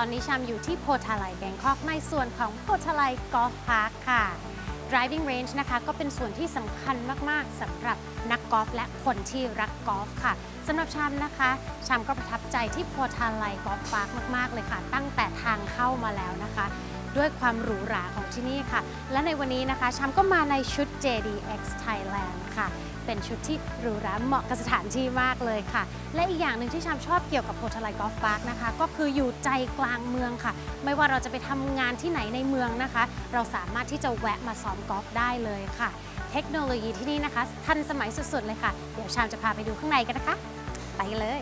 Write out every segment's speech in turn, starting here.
อนนี้ชามอยู่ที่โพธาไลแบงคอกในส่วนของโพธาไลกอล์ฟพาร์คค่ะ driving range นะคะ ก็เป็นส่วนที่สำคัญมาก ๆสำหรับนักกอล์ฟและคนที่รักกอล์ฟค่ะสำหรับชามนะคะ ชามก็ประทับใจที่โพธาไลกอล์ฟพาร์คมาก ๆ เลยค่ะ ตั้งแต่ทางเข้ามาแล้วนะคะ ด้วยความหรูหราของที่นี่ค่ะ และในวันนี้นะคะชามก็มาในชุด JDX Thailand ค่ะ เป็นชุดที่หรูหราเหมาะกับสถานที่มากเลยค่ะ และอีกอย่างหนึ่งที่ชามชอบเกี่ยวกับโพธาไลกอล์ฟพาร์คนะคะ ก็คืออยู่ใจกลางเมืองค่ะ ไม่ว่าเราจะไปทำงานที่ไหนในเมืองนะคะ เราสามารถที่จะแวะมาซ้อมกอล์ฟได้เลยค่ะ เทคโนโลยีที่นี่นะคะ ทันสมัยสุดๆเลยค่ะ เดี๋ยวชามจะพาไปดูข้างในกันนะคะ ไปเลย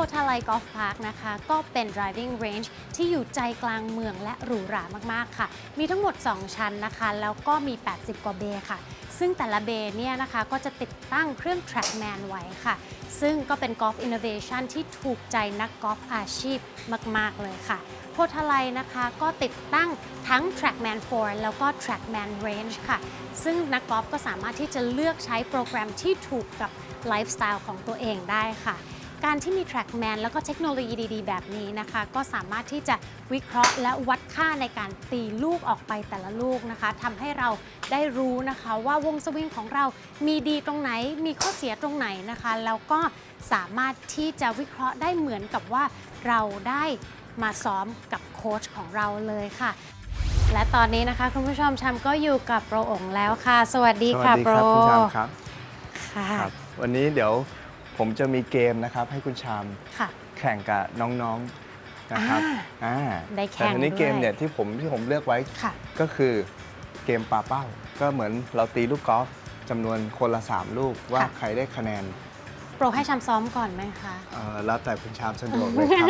โพธาไลกอล์ฟพาร์คนะคะ ก็เป็น driving range ที่อยู่ใจกลางเมืองและหรูหรามากๆค่ะ มีทั้งหมด 2 ชั้นนะคะ แล้วก็มี 80 กว่าเบย์ค่ะ ซึ่งแต่ละเบย์เนี่ยนะคะก็จะติดตั้งเครื่อง trackman ไว้ค่ะ ซึ่งก็เป็น golf innovation ที่ถูกใจนักกอล์ฟอาชีพมาก ๆ เลยค่ะโพธาไลนะคะก็ติดตั้งทั้ง trackman 4 แล้วก็ trackman range ค่ะ ซึ่งนักกอล์ฟก็สามารถที่จะเลือกใช้โปรแกรมที่ถูกกับไลฟ์สไตล์ของตัวเองได้ค่ะ การที่มี Trackman แล้วก็เทคโนโลยีดี ๆ แบบนี้นะคะ ก็สามารถที่จะวิเคราะห์และวัดค่าในการตีลูกออกไปแต่ละลูกนะคะทำให้เราได้รู้นะคะว่าวงสวิงของเรามีดีตรงไหน มีข้อเสียตรงไหนนะคะแล้วก็สามารถที่จะวิเคราะห์ได้เหมือนกับว่าเราได้มาซ้อมกับโค้ชของเราเลยค่ะ และตอนนี้นะคะคุณผู้ชมชามก็อยู่กับโปรองค์แล้วค่ะ สวัสดีสวัค่ะสดีโปรครับคุณชามครับค่ะครับวันนี้เดี๋ยว ผมจะมีเกมนะครับให้คุณชามค่ะ แข่งกับน้องๆนะครับอ่าอ่าได้แข่งแต่ทีนี้ด้วย เกมเนี่ยที่ผมที่ผมเลือกไว้ ค่ะ ก็คือเกมปาเป้า ก็เหมือนเราตีลูกกอล์ฟจำนวนคนละ 3 ลูกว่าค่ะ ใครได้คะแนนโปรให้ชามซ้อมก่อนไหมคะ เอ่อแล้วแต่คุณชามสะดวกเลยครับ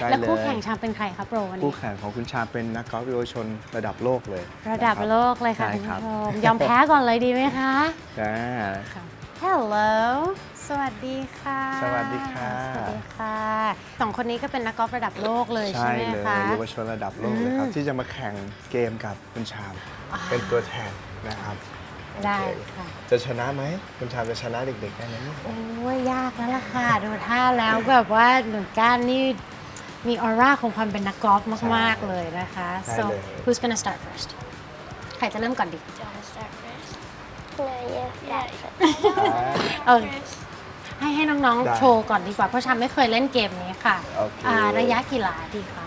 ได้แล้วเลยคู่แข่งชามเป็นใครคะโปรวันคู่นี้แข่งของคุณชามเป็นนักกอล์ฟเยาวชนระดับโลกเลยระดับนคบโลกเลยค่ะใช่คุณครับ ผู้ชมยอมแพ้ก่อนเลยดีไหมคะ อ่า Hello สวัสดีค่ะสวัสดีค่ะ สวัสดีค่ะสองคนนี้ก็เป็นนักกอล์ฟระดับโลกเลยใช่ใช่ไหมเลยคะ เยาวชนระดับโลกเลยครับอืมที่จะมาแข่งเกมกับคุณชามอ่าเป็นตัวแทนนะครับได้โอเคค่ะ จะชนะไหมคุณชามจะชนะเด็กๆได้ไหมเนี่ยโอ้ยยากแล้วล่ะค่ะ ดูท่าแล้วแบบว่าหนุ่มก้านนี่มีออร่าของความเป็นนักกอล์ฟมากๆเลยนะคะ so who's gonna start first ใครจะเริ่มก่อนดี Do you want to start first? No, you start first. เออ ให้ให้น้องได้ ๆ โชว์ก่อนดีกว่า เพราะชามไม่เคยเล่นเกมนี้ค่ะโอเคอ่าระยะกี่หลาดีคะ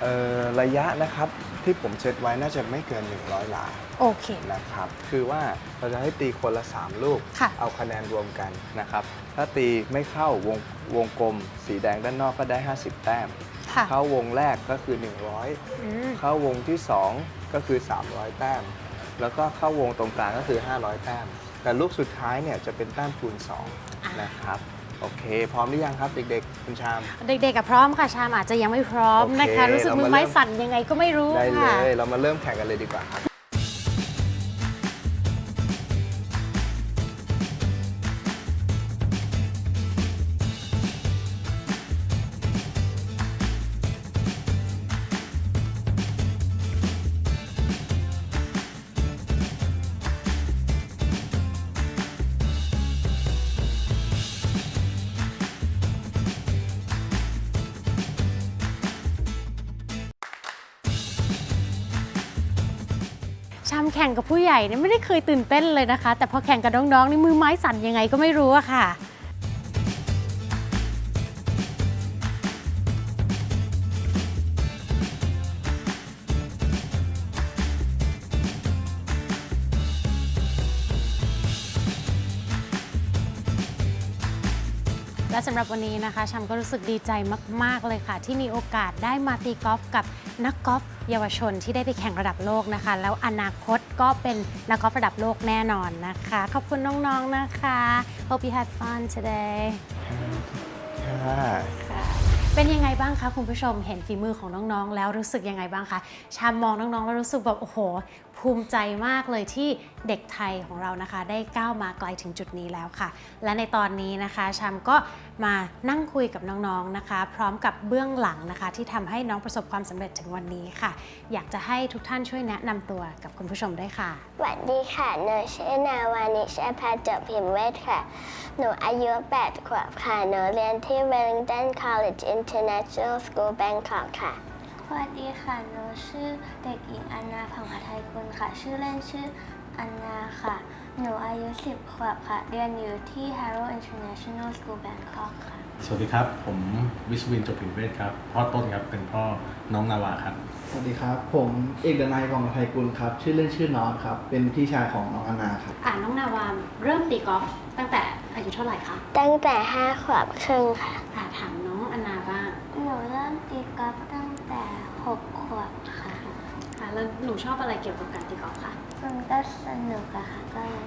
เอ่อระยะนะครับที่ผมเซตไว้น่าจะไม่เกิน 100 หลาโอเค นะครับ คือว่าเราจะให้ตีคนละ 3 ลูก ค่ะ เอาคะแนนรวมกันนะครับ ถ้าตีไม่เข้าวงวงกลม สีแดงด้านนอกก็ได้ 50 แต้ม ค่ะเข้าวงแรกก็คืออืม100เข้าวงที่ 2 ก็คือ 300 แต้ม แล้วก็เข้าวงตรงกลางก็คือ 500 แต้ม แต่ลูกสุดท้ายเนี่ยจะเป็นแต้มคูณอ่า2นะครับโอเค พร้อมหรือยังครับ เด็กๆคุณชาม เด็กๆกับพร้อมค่ะชามอาจจะยังไม่พร้อมโอเคนะคะ รู้สึกเรามืมาอไม้เริ่มสั่นยังไงก็ไม่รู้ได้เลค่ะยเรามาเริ่มแข่งกันเลยดีกว่าครับ ข่งกับผู้ใหญ่เนี่ยไม่ได้เคยตื่นเต้นเลยนะคะ แต่พอแข่งกับน้องๆนี่มือไม้สั่นยังไงก็ไม่รู้อะค่ะ และสำหรับวันนี้นะคะชามก็รู้สึกดีใจมาก ๆ เลยค่ะ ที่มีโอกาสได้มาตีกอล์ฟกับนักกอล์ฟเยาวชนที่ได้ไปแข่งระดับโลกนะคะ แล้วอนาคตก็เป็นนักกอล์ฟระดับโลกแน่นอนนะคะ ขอบคุณน้องๆนะคะ Hope you had fun today ค่ะค่ะเป็นยังไงบ้างคะคุณผู้ชมเห็นฝีมือของน้องๆ แล้วรู้สึกยังไงบ้างคะชามมองน้องๆ แล้วรู้สึกแบบโอ้โห ภูมิใจมากเลยที่เด็กไทยของเรานะคะ ได้ก้าวมาไกลถึงจุดนี้แล้วค่ะ และในตอนนี้นะคะชามก็มานั่งคุยกับน้องๆนะคะ พร้อมกับเบื้องหลังนะคะ ที่ทำให้น้องประสบความสำเร็จถึงวันนี้ค่ะ อยากจะให้ทุกท่านช่วยแนะนำตัวกับคุณผู้ชมด้วยค่ะสวัสดีค่ะหนูชื่อนาวานิชอภาจบพิมเวทค่ะ หนูอายุ 8 ขวบค่ะหนูเรียนที่ Wellington College International School Bangkok ค่ะ วัสดีค่ะ หนูชื่อเด็กหญิงอันนาผังอาทัยกุลค่ะ ชื่อเล่นชื่ออันนาค่ะ หนูอายุ 10 ขวบค่ะ เรียนอยู่ที่ Harrow International School Bangkok ค่ะ สวัสดีครับ ผมวิชวินจบผิวเวทครับ พ่อต้นครับ เป็นพ่อน้องนาวาครับ สวัสดีครับ ผมเอกดนัยกองไทยกุลครับ ชื่อเล่นชื่อนอตครับ เป็นพี่ชายของน้องอานาครับ อ่าน้องนาวามเริ่มตีกอล์ฟตั้งแต่อายุเท่าไหร่คะ ตั้งแต่ 5 ขวบครึ่งค่ะ อ่าถามน้องอันนาบ้าง หนูเริ่มตีกอล์ฟตั้งแต่ 6 ขวบค่ะ ค่ะ แล้วหนูชอบอะไรเกี่ยวกับการตีกอล์ฟคะมันก็สนุกอะค่ะก็เลย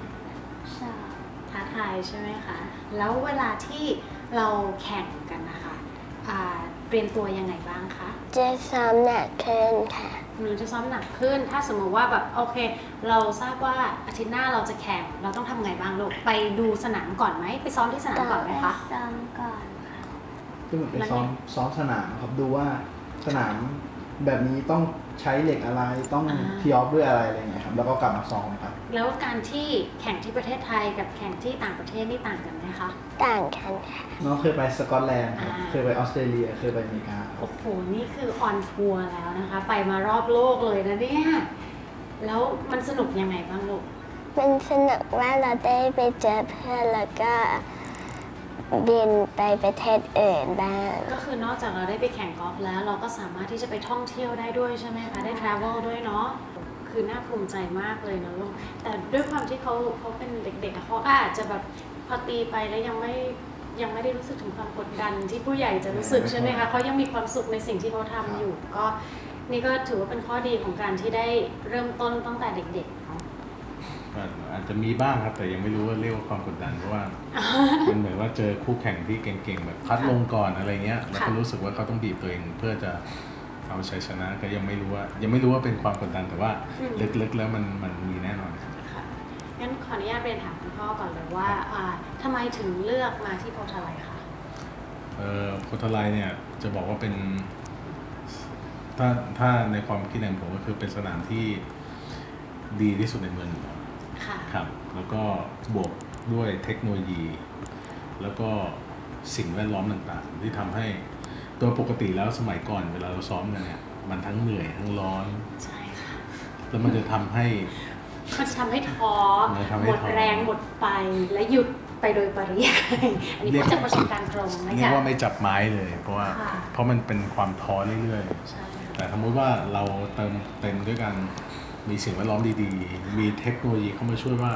ชอบท้าทายใช่ไหมคะ แล้วเวลาที่เราแข่งกันนะคะอ่าเตรียมตัวยังไงบ้างคะ จะซ้อมหนักขึ้นค่ะ หนูจะซ้อมหนักขึ้น ถ้าสมมติว่าแบบโอเค เราทราบว่าอาทิตย์หน้าเราจะแข่ง เราต้องทำไงบ้างลูก ไปดูสนามก่อนไหม ไปซ้อมที่สนามก่อนไหมคะ ซ้อมก่อนค่ะก็เหมือนเป็นแล้วไงซ้อมซ้อมสนามครับดูว่าสนามแบบนี้ต้อง ใช้เหล็กอะไรต้องทีออฟด้วยอะไรอะไรเงี้ยครับแล้วก็กลับมาซ้อมครับแล้วการที่แข่งที่ประเทศไทยกับแข่งที่ต่างประเทศนี่ต่างกันไหมคะ ต่างกันค่ะน้องเคยไปสกอตแลนด์ครับอ่า เคยไปออสเตรเลียเคยไปอเมริกาครับ โอ้โห นี่คือออนทัวร์แล้วนะคะ ไปมารอบโลกเลยนะเนี่ย แล้วมันสนุกยังไงบ้างลูก มันสนุกว่าเราได้ไปเจอเพื่อนแล้วก็ บินไปประเทศอื่นบ้าง ก็คือนอกจากเราได้ไปแข่งกอล์ฟแล้ว เราก็สามารถที่จะไปท่องเที่ยวได้ด้วยใช่ไหมคะ ได้ travel ด้วยเนาะ คือน่าภูมิใจมากเลยนะลูก แต่ด้วยความที่เขาเขาเป็นเด็กๆอะเขาอาจจะแบบพอตีไปแล้วยังไม่ยังไม่ได้รู้สึกถึงความกดดันที่ผู้ใหญ่จะรู้สึกใช่ไหมคะเขายังมีความสุขในสิ่งที่เขาทำอยู่ ก็นี่ก็ถือว่าเป็นข้อดีของการที่ได้เริ่มต้นตั้งแต่เด็ก ๆ จจะมีบ้างครับ แต่ยังไม่รู้ว่าเรียกว่าความกดดันเพราะว่า มันเหมือนว่าเจอคู่แข่งที่เก่งๆแบบพัดลงก่อนอะไรเงี้ยแล้วก็ค่ะรู้สึกว่าเขาต้องบีบตัวเองเพื่อจะเอาชัยชนะก็ยังไม่รู้ว่า ยังไม่รู้ว่าเป็นความกดดันแต่ว่าลึกๆแล้วมันมันมีแน่นอนครับค่ะงั้นขออนุญาตเรียนถามคุณพ่อก่อนเลยว่าอ่าทำไมถึงเลือกมาที่โพธาไลคะเอ่อโพธาไลเนี่ยจะบอกว่าเป็นถ้าถ้าในความคิดของผมก็คือเป็นสนามที่ดีที่สุดในเมืองอยู่แล้ว ค่ะ ครับ แล้วก็บวกด้วยเทคโนโลยี แล้วก็สิ่งแวดล้อมต่างๆ ที่ทำให้โดยปกติแล้วสมัยก่อนเวลาเราซ้อมกันเนี่ยมันทั้งเหนื่อยทั้งร้อน ใช่ค่ะ แล้วมันจะทำให้มันจะทำให้ท้อ มันจะทำให้หมดท้อแรงหมดไฟและหยุดไปโดยปริยายอันนี้เรียกพูดจากประสบการณ์ตรงนะเรียกคะ ว่าไม่จับไม้เลย เพราะว่าค่ะ เพราะมันเป็นความท้อเรื่อยๆใช่ค่ะแต่สมมติว่าเราเติมเต็มด้วยกัน มีสิ่งแวดล้อมดีๆ มีเทคโนโลยีเข้ามาช่วยว่า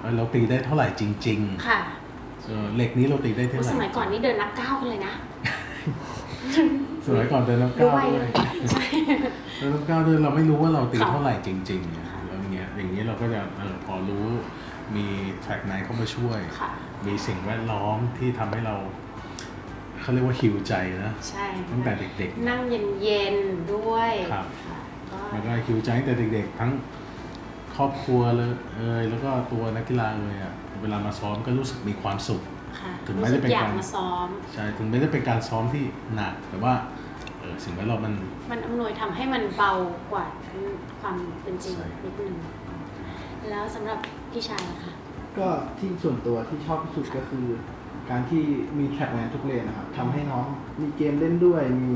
เอ้ยเราตีได้เท่าไหร่จริงค่ะๆเออเหล็กนี้เราตีได้เท่าโอ้ไหร่สมัยก่อนนี่เดินนับก้าวกันเลยนะ สมัยก่อนเดินน้ำด้ก้าววย ด้วยใช่ เดินน้ำก้าวด้วยเราไม่รู้ว่าเราตีค่ะเท่าไหร่จริงๆเนี่ยแล้วอย่างเงี้ยอย่างนี้เราก็จะเออพอรู้มีแทร็กไนเข้ามาช่วย ค่ะ มีสิ่งแวดล้อมที่ทำให้เราเขาเรียกว่าฮิวใจนะ ใช่ตั้งแต่เด็กๆนั่งเย็นๆด้วยครับ ค่ะ ก็มันก็คิวใจตั้งแต่เด็กๆ ทั้งครอบครัวเลยเอยแล้วก็ตัวนักกีฬาเลยอะเวลามาซ้อมก็รู้สึกมีความสุข ค่ะถึงแม้รู้สึจะกเป็นอยากการ มาซ้อม ใช่ถึงแม้จะเป็นการซ้อมที่หนัก แต่ว่าเออสิ่งแวดล้อมมัน มันอำนวยทำให้มันเบากว่าความเป็นจริงใช่ นิดนึงแล้วสำหรับพี่ชายนะคะก็ที่ส่วนตัวที่ชอบที่สุดก็คือ การที่มีแทร็กแมนทุกเลนนะครับทำให้น้องมีเกมเล่นด้วยมี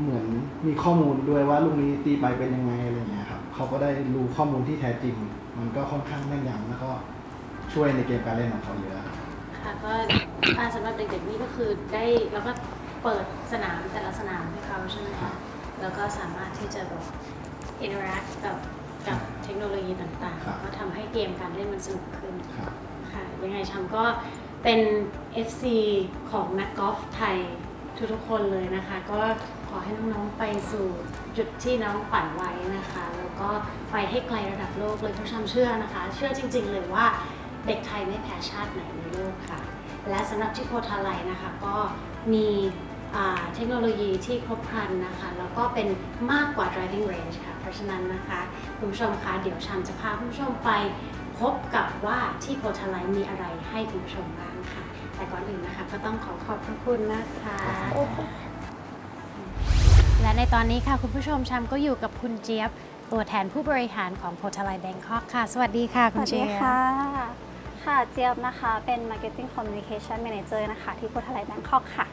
เหมือนมีข้อมูลด้วยว่าลูกนี้ตีไปเป็นยังไงอะไรเงี้ยครับเขาก็ได้รู้ข้อมูลที่แท้จริง มันก็ค่อนข้างแม่นยำแล้วก็ช่วยในเกมการเล่นของเขาเยอะครับค่ะก็อ่าสำหรับเด็กๆนี่ก็คือได้แล้วก็เปิดสนามแต่ละสนามให้เขาใช่ไหมครัคะบแล้วก็สามารถที่จะแบบอินเทอร์แอคกับกับเทคโนโลยีต่างครับๆก็ทำให้เกมการเล่นมันสนุกขึ้นครับค่ะยังไงชัมก็เป็น FC ของนักกอล์ฟไทยทุกๆคนเลยนะคะ ก็ข อให้น้องๆไปสู่จุดที่น้องฝันไว้นะคะ แล้วก็ไปให้ไกลระดับโลกเลยเพราะชัมเชื่อนะคะ เชื่อจริง ๆ เลยว่าเด็กไทยไม่แพ้ชาติไหนในโลกค่ะ และสำหรับที่โพธาไลนะคะก็มีเทคโนโลยีที่ครบครันนะคะ แล้วก็เป็นมากกว่า driving range ค่ะ เพราะฉะนั้นนะคะ คุณผู้ชมคะเดี๋ยวชันจะพาคุณผู้ชมไปพบกับว่าที่โพทาไลมีอะไรให้คุณผู้ชมบ้างค่ะ แต่ก่อนอื่นนะคะก็ต้องขอขอบพระคุณนะคะ และในตอนนี้ค่ะคุณผู้ชมชัมก็อยู่กับคุณเจี๊ยบ ตัวแทนผู้บริหารของโพทาไลแบงคอกค่ะ สวัสดีค่ะสคุณวัสเจี๊ดียบค่ะ ค่ะเจี๊ยบนะคะเป็น Marketing Communication Manager นะคะ ที่โพธาไลแบงคอกค่ะ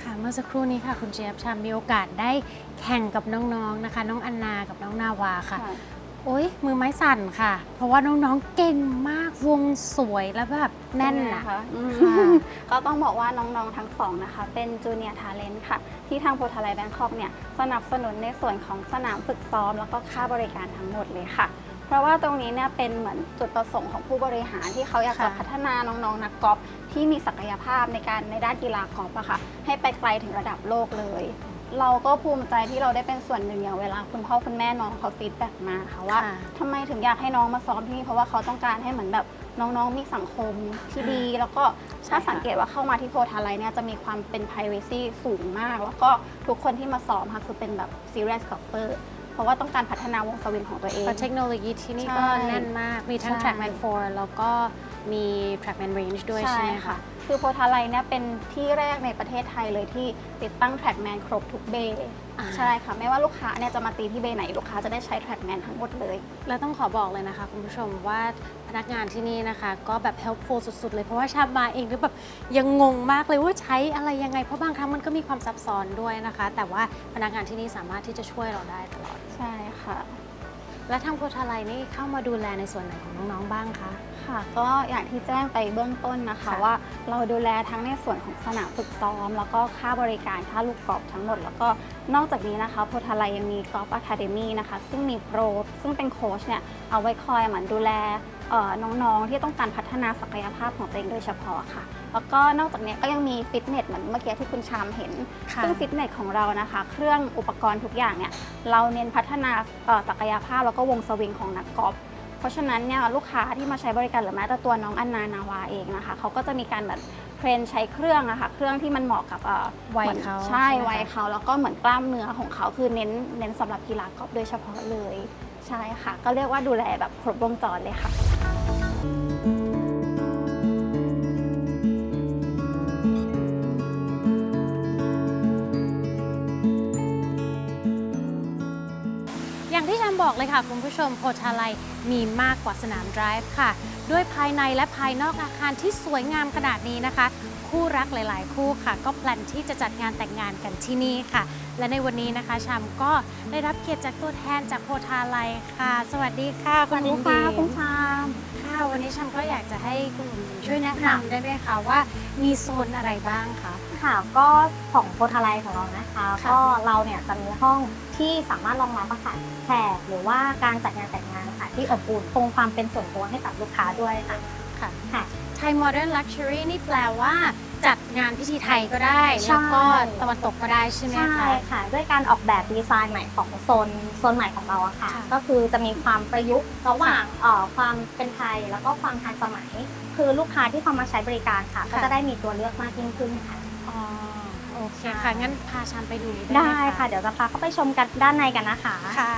ค่ะเมื่อสักครู่นี้ค่ะคุณเจี๊ยบชัมมีโอกาสได้แข่งกับน้องๆนะคะ น้องอันนากับน้องนาวาค่ะ โอ๊ย มือไม้สั่นค่ะ เพราะว่าน้องๆเก่งมากวงสวยแล้วแบบแน่นเป็ไงอะคะอืมค่ะก็ต้องบอกว่าน้องๆทั้งสองนะคะ เป็น Junior Talent ค่ะ ที่ทางโพธาไลแบงคอกเนี่ยสนับสนุนในส่วนของสนามฝึกซ้อม แล้วก็ค่าบริการทั้งหมดเลยค่ะ เพราะว่าตรงนี้เนี่ยเป็นเหมือนจุดประสงค์ของผู้บริหารที่เขาอยากจะค่ะพัฒนาน้องๆนักกอล์ฟที่มีศักยภาพในการในด้านกีฬากอล์ฟอะค่ะ ให้ไปไกลถึงระดับโลกเลย เราก็ภูมิใจที่เราได้เป็นส่วนหนึ่งอย่างเวลาคุณพ่อคุณแม่น้องเขาฟีดแบ็กมาค่ะว่าค่ะทำไมถึงอยากให้น้องมาซ้อมที่นี่เพราะว่าเขาต้องการให้เหมือนแบบน้องๆมีสังคมที่ดี แล้วก็ถ้าสังเกตว่าเข้ามาที่โพธาไลเนี่ยจะมีความเป็น p r i เวซีสูงมาก แล้วก็ทุกคนที่มาซ้อมค่ะคือเป็นแบบ serious golfer เพราะว่าต้องการพัฒนาวงสวิงของตัวเอง เพราะเทคโนโลยีที่นี่ใช่ก็แน่นมาก มีทั้ง ใช่ Trackman 4 แล้วก็มี Trackman Range ด้วยใช่ไหมคะ คือโพธาไลเนี่ยเป็นที่แรกในประเทศไทยเลยที่ติดตั้ง Trackman ครบทุกเบย์อ่า ใช่ค่ะ ไม่ว่าลูกค้าเนี่ยจะมาตีที่เบย์ไหนลูกค้าจะได้ใช้ Trackman ทั้งหมดเลย แล้วต้องขอบอกเลยนะคะ คุณผู้ชมว่าพนักงานที่นี่นะคะ ก็แบบ helpful สุด ๆ เลย เพราะว่าชาบมาเองก็แบบยังงงมากเลยว่าใช้อะไรยังไง เพราะบางครั้งมันก็มีความซับซ้อนด้วยนะคะ แต่ว่าพนักงานที่นี่สามารถที่จะช่วยเราได้ตลอด ใช่ค่ะ และทางโพธาไลนี่เข้ามาดูแลในส่วนไหนของน้องๆบ้างคะ ค่ะก็อย่างที่แจ้งไปเบื้องต้นนะคะค่ะ ว่าเราดูแลทั้งในส่วนของสนามฝึกซ้อม แล้วก็ค่าบริการค่าลูกกอล์ฟทั้งหมด แล้วก็นอกจากนี้นะคะโพธาไลยังมีกอล์ฟอะคาเดมี่นะคะ ซึ่งมีโปรซึ่งเป็นโค้ชเนี่ยเอาไว้คอยเหมือนดูแลเอ่อน้องๆที่ต้องการพัฒนาศักยภาพของตัวเองโดยเฉพาะค่ะ แล้วก็นอกจากนี้ก็ยังมีฟิตเนสเหมือนเมื่อกี้ที่คุณชามเห็น ค่ะซึ่งฟิตเนสของเรานะคะ เครื่องอุปกรณ์ทุกอย่างเนี่ยเราเน้นพัฒนาเอ่อศักยภาพแล้วก็วงสวิงของนักกอล์ฟเพราะฉะนั้นเนี่ยลูกค้าที่มาใช้บริการหรือแม้แต่ตัวน้องอันนานาวาเองนะคะเขาก็จะมีการแบบเทรนใช้เครื่องอะค่ะเครื่องที่มันเหมาะกับเอ่อวัยหมือนเขาใช่ใช่ไหมคะ วัยเขาแล้วก็เหมือนกล้ามเนื้อของเขาคือเน้นเน้นสำหรับกีฬากอล์ฟโดยเฉพาะเลย ใช่ค่ะ ก็เรียกว่าดูแลแบบครบวงจรเลยค่ะ บอกเลยค่ะ คุณผู้ชมโพธาไลมีมากกว่าสนามดริฟท์ค่ะ ด้วยภายในและภายนอกอาคารที่สวยงามขนาดนี้นะคะ คู่รักหลาย ๆ คู่ค่ะ ก็แพลนที่จะจัดงานแต่งงานกันที่นี่ค่ะ และในวันนี้นะคะชามก็ได้รับเกียรติจากตัวแทนจากโพธาไลค่ะ สวัสดีค่ะสวัสดีค่ะณหญิงคุณชามค่ะวันนี้ชามก็อยากจะให้คุณหญิงช่วยแนะนำได้ไหมคะว่ามีโซนอะไรบ้างคะค่ะก็ของโพธาไลของเรานะคะค่ะก็เราเนี่ยจะมีห้อง ที่สามารถรองรับอาหารแขกหรือว่าการจัดงานแต่งงานค่ะที่อบอุ่นคงความเป็นส่วนตัวให้กับลูกค้าด้วยค่ะค่ะค่ะไทยโมเดิร์นลักชัวรี่นี่แปลว่า จัดงานพิธีไทยก็ได้ ใช่ แล้วก็ตะวันตกก็ได้ใช่ไหมใช่คะ ค่ะ ด้วยการออกแบบดีไซน์ใหม่ของโซนโซนใหม่ของเราอะค่ะ ค่ะ ก็คือจะมีความประยุกต์ระหว่างเอ่อความเป็นไทยแล้วก็ความทันสมัย คือลูกค้าที่เข้ามาใช้บริการค่ะ ก็จะได้มีตัวเลือกมากยิ่งขึ้นค่ะอ๋อโอ เคค่ะ งั้นพาชันไปดูหน่อยได้หม ค่ะ เดี๋ยวจะพาเข้าไปชมกันด้านในกันนะคะ ค่ะ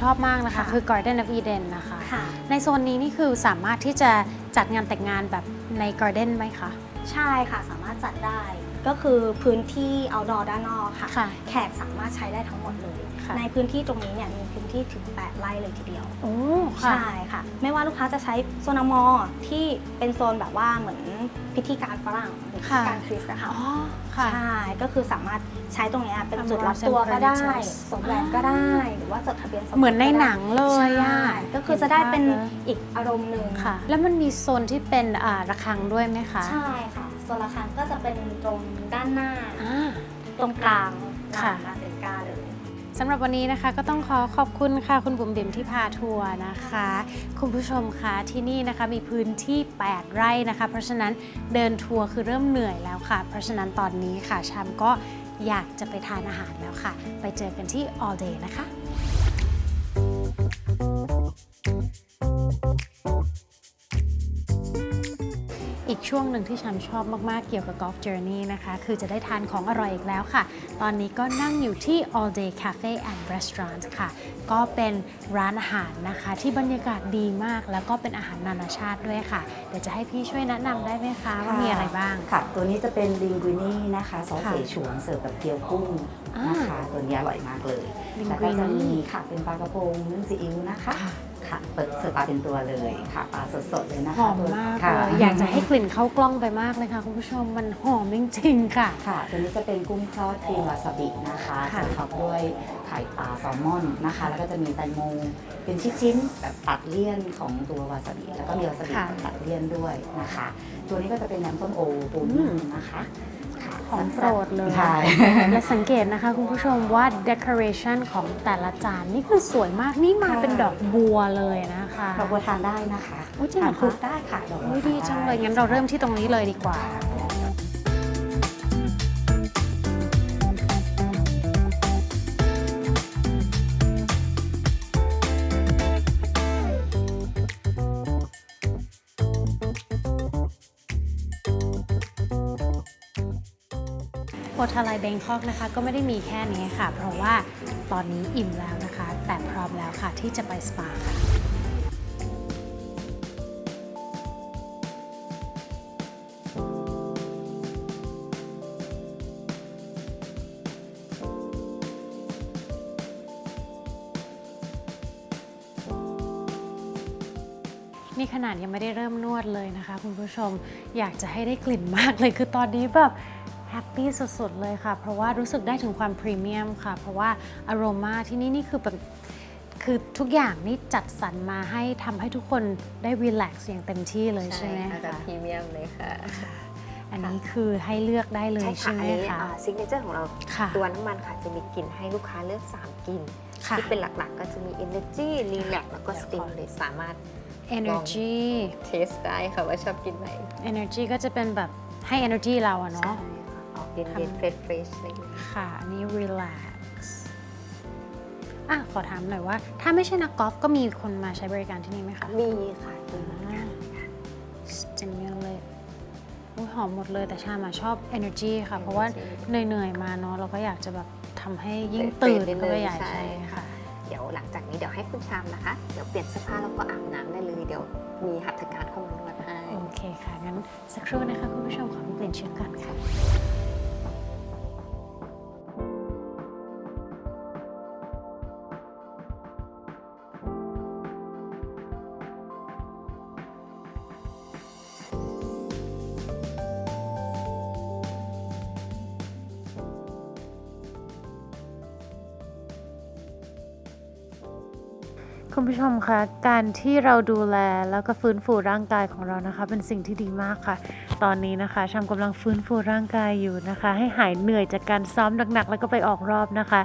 ชามชอบมากนะคะค่ะคือ Garden of Eden นะคะ ค่ะ ในโซนนี้นี่คือสามารถที่จะจัดงานแต่งงานแบบใน Garden ไหมคะ ใช่ค่ะสามารถจัดได้ ก็คือพื้นที่ outdoor ด้านนอกค่ะ ค่ะ แขกสามารถใช้ได้ทั้งหมดเลย ค่ะ ในพื้นที่ตรงนี้เนี่ยมีพื้นที่ถึง 8 ไร่เลยทีเดียว โอ้ค่ะ ใช่ค่ะ ไม่ว่าลูกค้าจะใช้โซนามอที่เป็นโซนแบบว่าเหมือนพิธีการฝรั่งหที่ค่ะ การคริสนะคะ อ๋อ ค่ะ ใช่ ก็คือสามารถใช้ตรงเนี้ยเป็นทำจุดรับ Roles and ตัวก็ได้ Creditors สวมแหวนก็ได้ หรือว่าจดทะเบียนสมรสเหมือนในหนังเลยใช่อะก็คือจะได้เป็นห็ภาพลยอีกอารมณ์หนึ่งค่ะ แล้วมันมีโซนที่เป็นอ่าระฆังด้วยไหมคะใช่ค่ะโซนละครั้งก็จะเป็นตรงด้านหน้า อ่า ตรงกลางค่ะ ลานเซนกาเลย สำหรับวันนี้นะคะก็ต้องขอขอบคุณค่ะคุณบุ๋มบิ๋มที่พาทัวร์นะคะ คุณผู้ชมคะที่นี่นะคะมีพื้นที่ 8 ไร่นะคะ เพราะฉะนั้นเดินทัวร์คือเริ่มเหนื่อยแล้วค่ะ เพราะฉะนั้นตอนนี้ค่ะชามก็อยากจะไปทานอาหารแล้วค่ะ ไปเจอกันที่ all day นะคะ อีกช่วงหนึ่งที่ฉันชอบมาก ๆ เกี่ยวกับ Golf Journey นะคะ คือจะได้ทานของอร่อยอีกแล้วค่ะ ตอนนี้ก็นั่งอยู่ที่ All Day Cafe and Restaurant ค่ะ ก็เป็นร้านอาหารนะคะ ที่บรรยากาศดีมาก แล้วก็เป็นอาหารนานาชาติด้วยค่ะ เดี๋ยวจะให้พี่ช่วยแนะนำได้ไหมคะ ว่ามีอะไรบ้าง ค่ะ ตัวนี้จะเป็นลิงกุนี่นะคะซอสค่ะเสฉวนเสิร์ฟกับเกี๊ยวกุ้งนะคะ ตัวนี้อร่อยมากเลยลิงแล้วกุก็จะนี่มีค่ะเป็นปลากระพงนึ่งซีอิ๊วนะคะ ค่ะค่ะเปิดเสิร์ฟปลาเป็นตัวเลยค่ะปลาสดๆเลยนะคะหอมมากค่ะเลยอยากจะให้กลิ่นเข้ากล้องไปมากเลยค่ะคุณผู้ชมมันหอมจริงๆค่ะ ค่ะ ตัวนี้จะเป็นกุ้งทอดครีมวาซาบินะคะค่ะ จะท็อปด้วยไข่ปลาแซลมอนนะคะ แล้วก็จะมีแตงโมเป็นชิ้นๆแบบตัดเลี่ยนของตัววาซาบิแล้วก็มีวาซาบิตัดเลี่ยนด้วยนะคะ ตัวนี้ก็จะเป็นน้ำส้มโอปูนิ่มนะคะค่ะ ของโปรดเลยใช่และสังเกตนะคะคุณผู้ชมว่า decoration ของแต่ละจานนี่คือสวยมากนี่มาเป็นดอกบัวเลยนะคะดอกบัวทานได้นะคะอุ๊ยจริงเหรอทานคะคลุกได้ค่ะดอกบัวอุ๊ยดีทานจังได้เลยงั้นเราเริ่มที่ตรงนี้เลยดีกว่า โพทาไลเบงคอกนะคะ ก็ไม่ได้มีแค่นี้ค่ะ เพราะว่าตอนนี้อิ่มแล้วนะคะ แต่พร้อมแล้วค่ะที่จะไปสปาค่ะนี่ขนาดยังไม่ได้เริ่มนวดเลยนะคะ คุณผู้ชมอยากจะให้ได้กลิ่นมากเลยคือตอนนี้แบบ แฮปปี้สุดๆเลยค่ะ เพราะว่ารู้สึกได้ถึงความพรีเมียมค่ะ เพราะว่าอารมาที่นี่นี่คือแบบคือทุกอย่างนี่จัดสรรมาให้ทำให้ทุกคนได้รีแลกซ์อย่างเต็มที่เลยใช่ไหมค่ะแบบคะพรีเมียมเลยค่ะค่ะ อันนี้คือให้เลือกได้เลยใช่ค่ะใช่อัไหมนนี้คะซิกเนเจอร์ของเราค่ะตัวน้ำมันค่ะจะมีกลิ่นให้ลูกค้าเลือก 3กลิ่นค่ะที่เป็นหลักๆ ก็จะมี Energy Relax แล้วก็ Stimulate สามารถ energy เทสได้ค่ะว่าชอบกินไหน energy ก็จะเป็นแบบให้ energy เราอะเนาะใช่ค่ะ ออกเย็นๆเฟรชเฟรชอะไรอย่างเงี้ยค่ะอันนี้ relax อะขอถามหน่อยว่า ถ้าไม่ใช่นักกอล์ฟก็มีคนมาใช้บริการที่นี่ไหมคะ มีค่ะมีเหมือนกันค่ะ stimulate อุ๊ยหอมหมดเลยแต่ชามาชอบ energy ค่ะ เพราะว่าเหนื่อยๆมาเนาะเราก็อยากจะแบบทำให้ยิ่งตื่นก็ไปใหญ่ใช่ค่ะ เดี๋ยวหลังจากนี้เดี๋ยวให้คุณชามนะคะ เดี๋ยวเปลี่ยนเสื้อผ้าแล้วก็อาบน้ำได้เลย เดี๋ยวมีหัตถการเข้ามานวดให้ โอเคค่ะ งั้นสักครู่นะคะ คุณผู้ชมขอไปเปลี่ยนชุดก่อนค่ะ คุณผู้ชมคะการที่เราดูแลแล้วก็ฟื้นฟูร่างกายของเรานะคะ เป็นสิ่งที่ดีมากค่ะ ตอนนี้นะคะชามกำลังฟื้นฟูร่างกายอยู่นะคะ ให้หายเหนื่อยจากการซ้อมหนักๆแล้วก็ไปออกรอบนะคะ